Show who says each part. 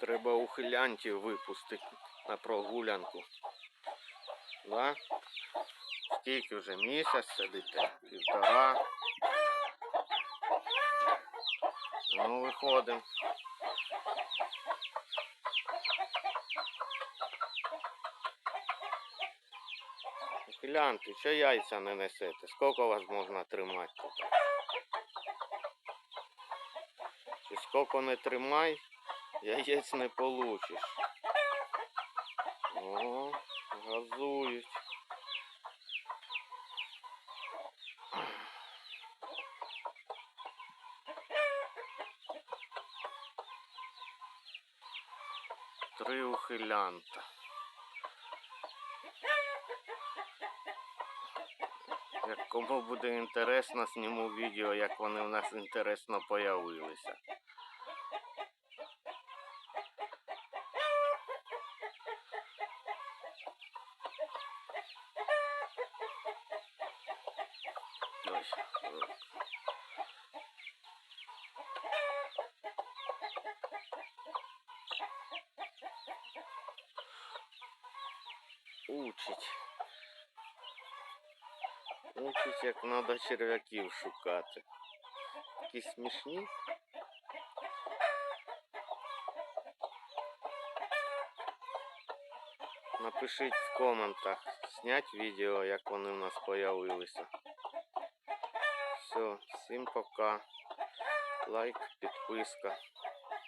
Speaker 1: Треба ухилянтів випустити на прогулянку. Да? Скільки вже місяць сидите? Півтора. Ну, виходимо. Ухилянти, що яйця не несете? Скільки вас можна тримати? Чи скільки не тримай, яєць не получиш. О, газують. Три ухилянта. Як кому буде інтересно, зніму відео, як вони в нас інтересно появилися. Учить. Учить, як треба черв'яків шукати. Такі смішні. Напишіть в коментах, снять відео, як вони в нас появилися. Все, всім пока. Лайк, підписка.